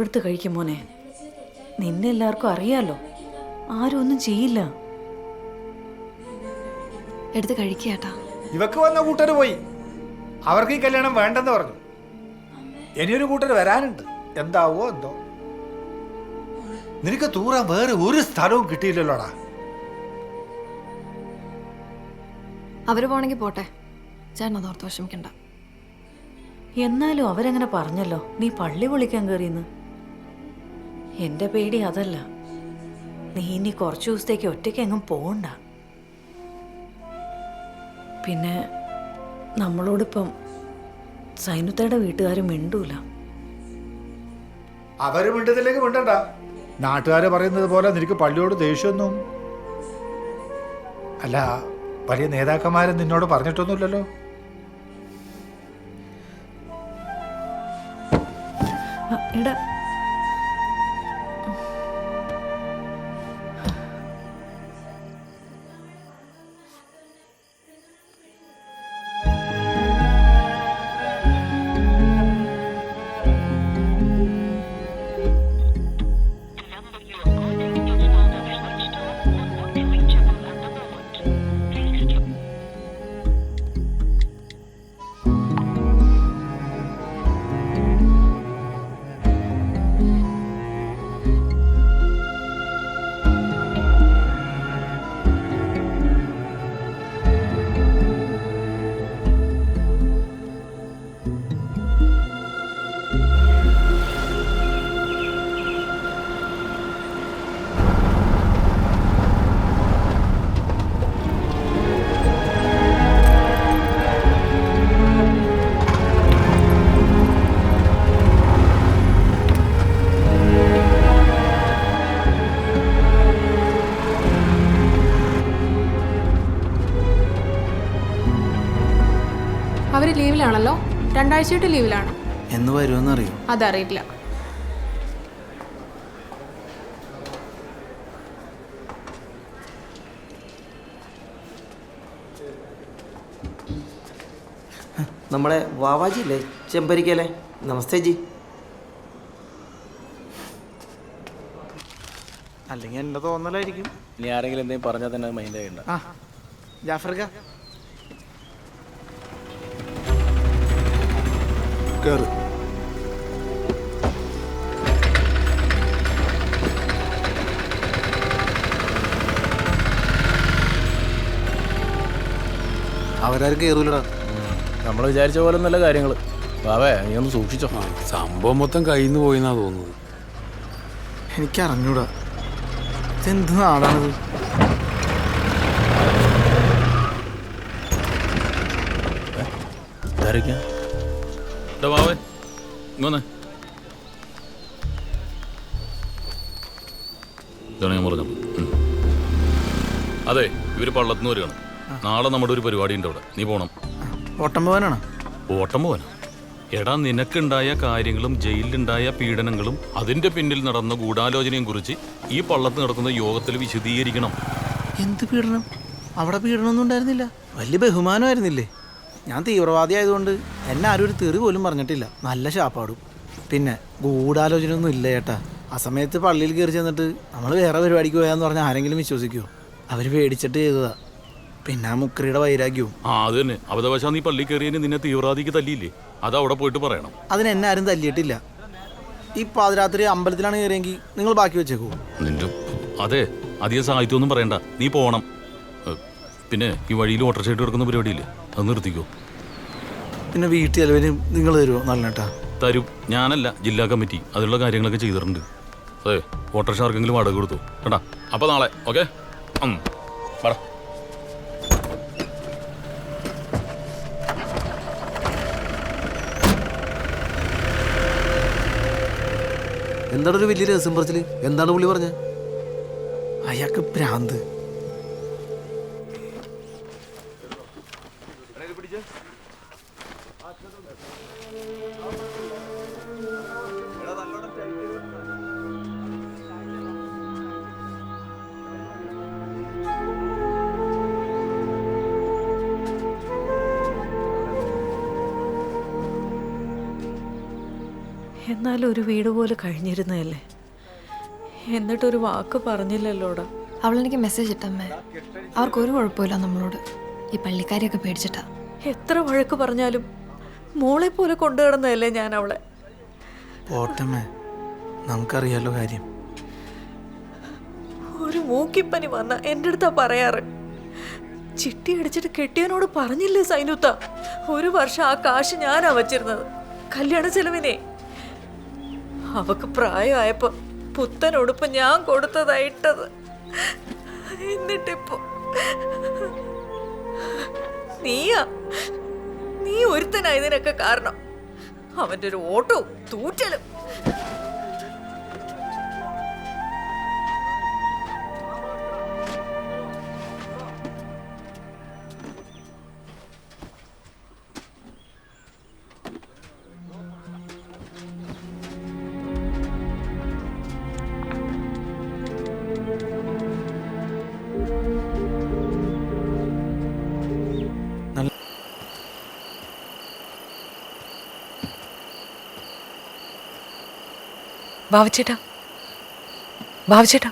ചോറെടുത്ത് കഴിക്കും മോനെ. നിന്നെ എല്ലാവർക്കും അറിയാലോ. ആരും ഒന്നും ചെയ്യില്ല. എടുത്ത് കഴിക്കേട്ടാ ഇവക്ക് വന്ന കൂട്ടർ പോയി. അവർക്ക് ഈ കല്യാണം വേണ്ടെന്ന് പറഞ്ഞു. ഇനിയൊരു കൂട്ടർ വരാനുണ്ട്. എന്താവോ എന്തോ. നിനക്ക് തൂറാൻ വേറെ ഒരു സ്ഥലവും കിട്ടിയില്ലല്ലോടാ. അവർ പോണെങ്കിൽ പോട്ടെ. ചേട്ടൻ അതോർത്ത് വിഷമിക്കണ്ട. എന്നാലും അവരങ്ങനെ പറഞ്ഞല്ലോ. നീ പള്ളി വിളിക്കാൻ കയറിയെന്ന് എന്റെ പേടി അതല്ല. നീ ഇനി കുറച്ചു ദിവസത്തേക്ക് ഒറ്റയ്ക്ക് എങ്ങും പോകണ്ട പിന്നെ നമ്മളോടിപ്പം സൈനുത്തയുടെ വീട്ടുകാരും മിണ്ടൂല. അവർ മിണ്ടതിലേക്ക് മിണ്ടണ്ട. നാട്ടുകാര് പറയുന്നത് പോലെ നിനക്ക് പള്ളിയോട് ദേഷ്യമൊന്നും അല്ല വലിയ നേതാക്കന്മാരെ നിന്നോട് പറഞ്ഞിട്ടൊന്നുമില്ലല്ലോ. എടാ ലീവിലാണല്ലോ? രണ്ടാഴ്ചയായിട്ട് ലീവിലാണ്. എന്ന് വരുമെന്നറിയോ? അതറിയില്ല. നമ്മുടെ വാവാജി അല്ലേ ചെമ്പരിക്കല്ലേ നമസ്തേ ജി. അല്ലെങ്കിൽ എന്റെ തോന്നലായിരിക്കും. ഇനി ആരെങ്കിലും എന്തെങ്കിലും പറഞ്ഞാൽ തന്നെ മൈൻഡ് ചെയ്യണ്ട ആ ജാഫർക്ക. കേറ് അവരാരും കയറൂലടാ നമ്മൾ വിചാരിച്ച പോലെ നല്ല കാര്യങ്ങൾ വാവേ നീ ഒന്ന് സൂക്ഷിച്ചോ. സംഭവം മൊത്തം കയ്യിൽ നിന്ന് പോയിന്നാ തോന്നുന്നത്. എനിക്കറിഞ്ഞൂടാ. ഇതെന്ത് നാടാണത്? ഇതാരൊക്കെയാ? വാവേ ഇങ്ങനെ ഇതാണ് ഞാൻ പറഞ്ഞത്. അതെ ഇവർ പള്ളത്തുനിന്ന് വരികയാണ് നാളെ നമ്മുടെ ഒരു പരിപാടി ഉണ്ട് അവിടെ. നീ പോണം. ഓട്ടം പോകാനാണോ ഓട്ടം പോവാനാ. എടാ നിനക്കുണ്ടായ കാര്യങ്ങളും ജയിലിലുണ്ടായ പീഡനങ്ങളും അതിന്റെ പിന്നിൽ നടന്ന ഗൂഢാലോചനയും കുറിച്ച് ഈ പള്ളത്ത് നടക്കുന്ന യോഗത്തിൽ വിശദീകരിക്കണം. എന്ത് പീഡനം? അവിടെ പീഡനമൊന്നും ഉണ്ടായിരുന്നില്ല. വലിയ ബഹുമാനമായിരുന്നില്ലേ? ഞാൻ തീവ്രവാദി ആയതുകൊണ്ട് എന്നെ ആരും ഒരു തെറി പോലും പറഞ്ഞിട്ടില്ല. നല്ല ശാപ്പാടും. പിന്നെ ഗൂഢാലോചന ഒന്നും ഇല്ല ചേട്ടാ. ആ സമയത്ത് പള്ളിയിൽ കയറി ചെന്നിട്ട് നമ്മൾ വേറെ പരിപാടിക്ക് പോയാന്ന് പറഞ്ഞാൽ ആരെങ്കിലും വിശ്വസിക്കുമോ അവർ പേടിച്ചിട്ട് ചെയ്തതാ. പിന്നെ ആ മുക്രിയുടെ വൈരാഗ്യവും. ആ അത് തന്നെ. അബദ്ധവശാ നീ പള്ളി കയറിയതിന് നിന്നെ തീവ്രവാദിക്ക് തല്ലിയില്ലേ? അത് അവിടെ പോയിട്ട് പറയണം. അതിന് എന്നെ ആരും തല്ലിയിട്ടില്ല. ഈ പാതിരാത്രി അമ്പലത്തിലാണ് കയറിയെങ്കിൽ നിങ്ങൾ ബാക്കി വെച്ചേക്കൂ. നിന്റെ അതെ അധികം സാഹിത്യമൊന്നും പറയണ്ട. നീ പോണം. പിന്നെ ഈ വഴിയിൽ വാട്ടർ ഷെഡ് കിടക്കുന്ന പരിപാടിയില്ലേ? അത് നിർത്തിക്കോ. പിന്നെ വീട്ടിൽ ചെലവിന് നിങ്ങൾ തരുമോ നല്ലേട്ടാ തരും. ഞാനല്ല ജില്ലാ കമ്മിറ്റി. അതിലുള്ള കാര്യങ്ങളൊക്കെ ചെയ്തിട്ടുണ്ട്. അതെ ഓട്ടോറിക്ഷ ആർക്കെങ്കിലും വാടക കൊടുത്തു? കേട്ടാ അപ്പൊ നാളെ ഓക്കെ? പറ എന്താണ് ഒരു വലിയ രസം പറച്ചിൽ? എന്താണ് പുള്ളി പറഞ്ഞത് അയാൾക്ക് ഭ്രാന്ത് എന്നാലും ഒരു വീട് പോലെ കഴിഞ്ഞിരുന്നതല്ലേ? എന്നിട്ടൊരു വാക്ക് പറഞ്ഞില്ലല്ലോടാ. അവളെനിക്ക് മെസ്സേജ് ഇട്ടമ്മേ. അവർക്കൊരു കുഴപ്പമില്ല നമ്മളോട്. ഈ പള്ളിക്കാരെയൊക്കെ പേടിച്ചിട്ടാ. എത്ര വഴക്ക് പറഞ്ഞാലും മോളെ പോലെ കൊണ്ടു കിടന്നതല്ലേ ഞാൻ അവളെ? പോട്ടമ്മേ നമുക്കറിയാലോ കാര്യം. ഒരു മൂക്കിപ്പനി വന്ന എന്റെ അടുത്താ പറയാറ്. ചിട്ടി അടിച്ചിട്ട് കെട്ടിയനോട് പറഞ്ഞില്ലേ സൈനുത്ത? ഒരു വർഷം ആ കാശ് ഞാനാ വച്ചിരുന്നത്. കല്യാണ ചെലവിനെ അവക്ക് പ്രായമായപ്പോ പുത്തൻ ഉടുപ്പ് ഞാൻ കൊടുത്തതായിട്ടത് എന്നിട്ടിപ്പോ നീയാ? നീ ഒരുത്തനായതിനൊക്കെ കാരണം അവന്റെ ഒരു ഓട്ടവും തൂറ്റലും ബാവച്ചേട്ടാ ബാവച്ചേട്ടാ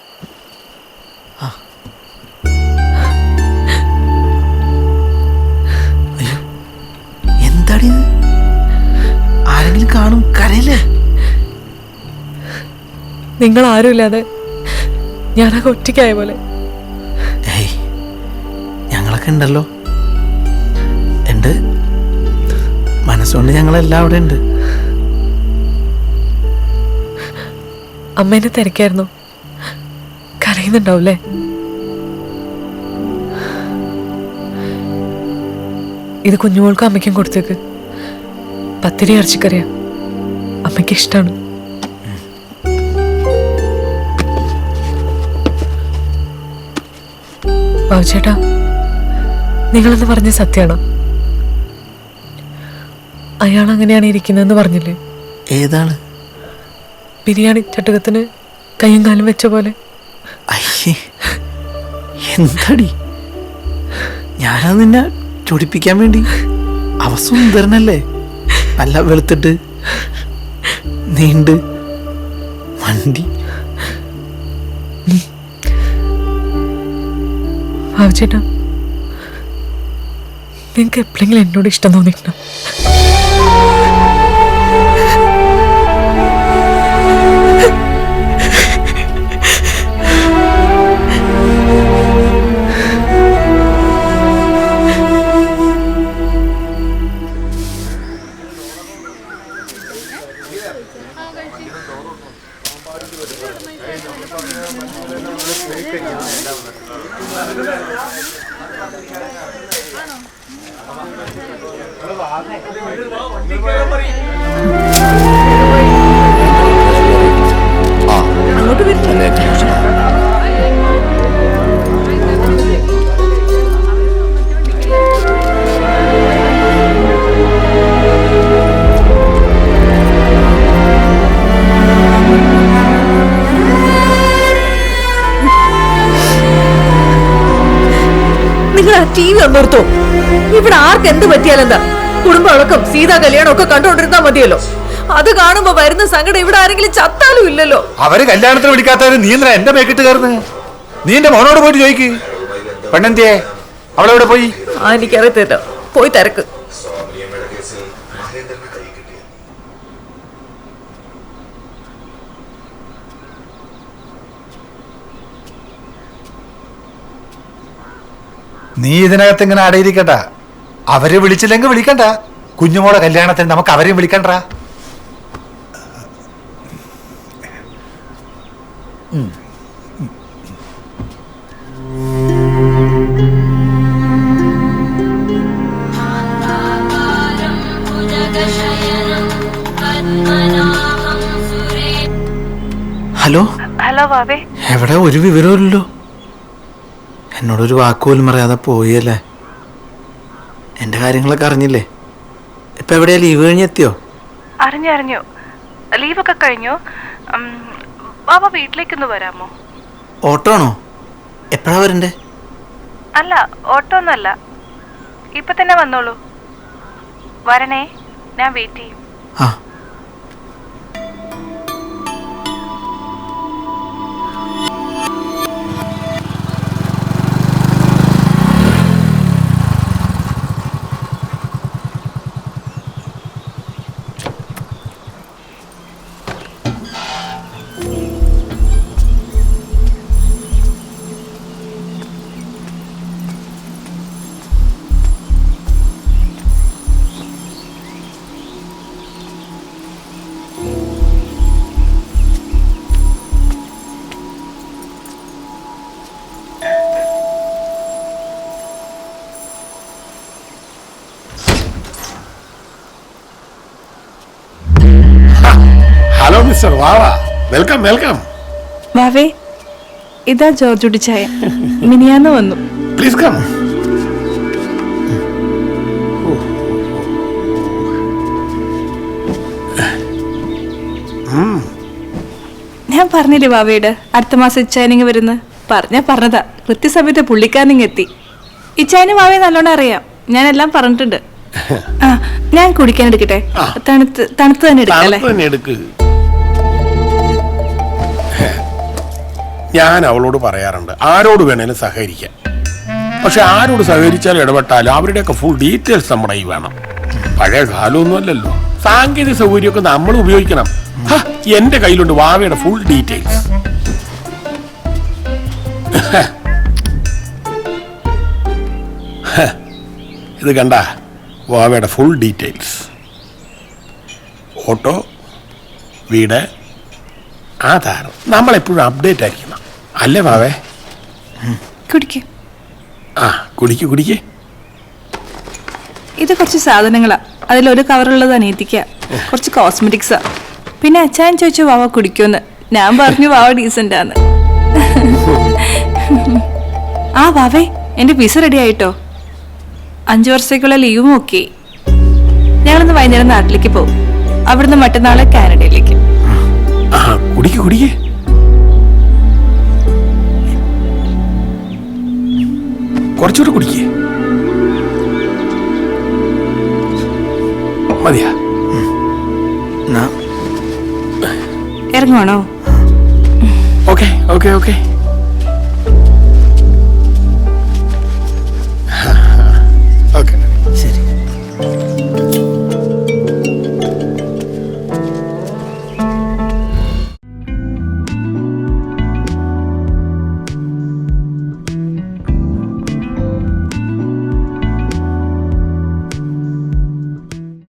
എന്താടി ആരെങ്കിലും കാണും കരയില്ലേ? നിങ്ങൾ ആരുമില്ലാതെ ഞാനൊക്കെ ഒറ്റയ്ക്കായ പോലെ. ഏയ് ഞങ്ങളൊക്കെ ഉണ്ടല്ലോ. ഉണ്ട്. മനസ്സുകൊണ്ട് ഞങ്ങളെല്ലാം അവിടെ ഉണ്ട് അമ്മേനെ തിരക്കായിരുന്നു. കരയുന്നുണ്ടാവൂലേ? ഇത് കുഞ്ഞുമോൾക്കും അമ്മയ്ക്കും കൊടുത്തേക്ക്. പത്തിരി ഇറച്ചിക്കറിയാ. അമ്മയ്ക്ക് ഇഷ്ടമാണ് ബാബുചേട്ടാ നിങ്ങളെന്ന് പറഞ്ഞ സത്യമാണോ അയാൾ അങ്ങനെയാണ് ഇരിക്കുന്നതെന്ന് പറഞ്ഞില്ലേ? ഏതാണ്? ബിരിയാണി ചട്ടുകത്തിന് കൈയും കാലും വെച്ച പോലെ. അയ്യേ എന്താടി? ഞാനത് നിന്നെ ചൊടിപ്പിക്കാൻ വേണ്ടി. അവ സുന്ദരനല്ലേ? നല്ല വെളുത്തിട്ട് നീണ്ട് വണ്ടി ചേട്ടാ നിങ്ങൾക്ക് എപ്പോഴെങ്കിലും എന്നോട് ഇഷ്ടം തോന്നിയിട്ടുണ്ടോ? നിങ്ങൾ ആ ടി വി ഒന്നോർത്തോ ഇവിടെ ആർക്ക് എന്ത് പറ്റിയാലെന്താ? കുടുംബങ്ങളൊക്കെ സീതാ കല്യാണം ഒക്കെ കണ്ടുകൊണ്ടിരുന്നാ മതിയല്ലോ. അത് കാണുമ്പോ വരുന്ന സങ്കടം ഇവിടെ ആരെങ്കിലും ചത്താലും ഇല്ലല്ലോ. അവർ കല്യാണത്തിന് വിളിക്കാത്തവര് നീ എന്താ എന്റെ മേക്കിട്ട് കയറുന്നത് നീ എന്റെ മോനോട് പോയിട്ട് ചോദിക്ക്. പെണ്ണെന്തിയെ? അവളെവിടെ പോയി? ആ എനിക്കറിയത്തില്ല. പോയി തിരക്ക്. നീ ഇതിനകത്ത് ഇങ്ങനെ അടയിരിക്കണ്ട. അവർ വിളിച്ചില്ലെങ്കിൽ വിളിക്കണ്ട. കുഞ്ഞുമോളെ കല്യാണത്തിന് നമുക്ക് അവരെയും വിളിക്കണ്ട. ഹലോ? ഹലോ ബാബേ. എവിടെ? ഒരു വിവരമില്ലല്ലോ എന്നോടൊരു വാക്കുപോലും പറയാതെ പോയല്ലേ എന്റെ കാര്യങ്ങളൊക്കെ അറിഞ്ഞില്ലേ? ഇപ്പം എവിടെയാ ലീവ് കഴിഞ്ഞെത്തിയോ അറിഞ്ഞു അറിഞ്ഞു. ലീവൊക്കെ കഴിഞ്ഞു. ബാബ വീട്ടിലേക്കൊന്ന് വരാമോ? ഓട്ടോ ആണോ? എപ്പോഴാ വരണ്ടേ? അല്ല ഓട്ടോ ഒന്നല്ല ഇപ്പൊ തന്നെ വന്നോളൂ. വരണേ ഞാൻ വെയിറ്റ് ചെയ്യും. ആ. Mister Vava welcome welcome. വാവേ ഇതാ ജോർജ് ഉടിച്ചായ മിനിയാന്ന് വന്നു. പ്ലീസ് കം ഞാൻ പറഞ്ഞില്ലേ വാവയുടെ അടുത്ത മാസം ഇച്ചായനിങ് വരുന്ന? പറഞ്ഞ പറഞ്ഞതാ. കൃത്യസമയത്ത് പുള്ളിക്കാരനിങ് എത്തി. ഇച്ചായന് വാവയെ നല്ലോണം അറിയാം. ഞാൻ എല്ലാം പറഞ്ഞിട്ടുണ്ട്. ആ ഞാൻ കുടിക്കാൻ എടുക്കട്ടെ? തണുത്ത് തണുത്ത് തന്നെ എടുക്കാം അല്ലേ? ഞാൻ അവളോട് പറയാറുണ്ട് ആരോട് വേണേലും സഹകരിക്കാം. പക്ഷെ ആരോട് സഹകരിച്ചാലും ഇടപെട്ടാലും അവരുടെയൊക്കെ ഫുൾ ഡീറ്റെയിൽസ് നമ്മുടെ ഈ വേണം. പഴയ കാലമൊന്നും അല്ലല്ലോ. സാങ്കേതിക സൗകര്യമൊക്കെ നമ്മൾ ഉപയോഗിക്കണം. എന്റെ കയ്യിലുണ്ട് വാവയുടെ ഫുൾ ഡീറ്റെയിൽസ് ഇത് കണ്ട വാവയുടെ ഫുൾ ഡീറ്റെയിൽസ് ഓട്ടോ വീട് ആധാരം. നമ്മളെപ്പോഴും അപ്ഡേറ്റ് ആയിരിക്കണം. അല്ലേ വാവേ കുടിക്കേ. ആ കുടിക്ക് കുടിക്ക്. ഇത് കുറച്ച് സാധനങ്ങളാ. അതിലൊരു കവറുള്ളത് അനിയത്തിക്ക. കുറച്ച് കോസ്മെറ്റിക്സാ പിന്നെ അച്ഛൻ ചോദിച്ചു വാവ കുടിക്കുമെന്ന്. ഞാൻ പറഞ്ഞു വാവ ഡീസെന്റ് ആണ് ആ വാവേ എന്റെ വിസ റെഡി ആയിട്ടോ? അഞ്ചു വർഷത്തേക്കുള്ള ലീവും ഓക്കെ ഞങ്ങളിന്ന് വൈകുന്നേരം നാട്ടിലേക്ക് പോകും. അവിടുന്ന് മറ്റന്നാളെ കാനഡയിലേക്ക്. കുടിക്ക് കുടിക്ക്. കുറച്ചുകൂടെ കുടിക്കേ. മതിയാ. എന്നാ. ഇറങ്ങുവാണോ? Okay okay okay.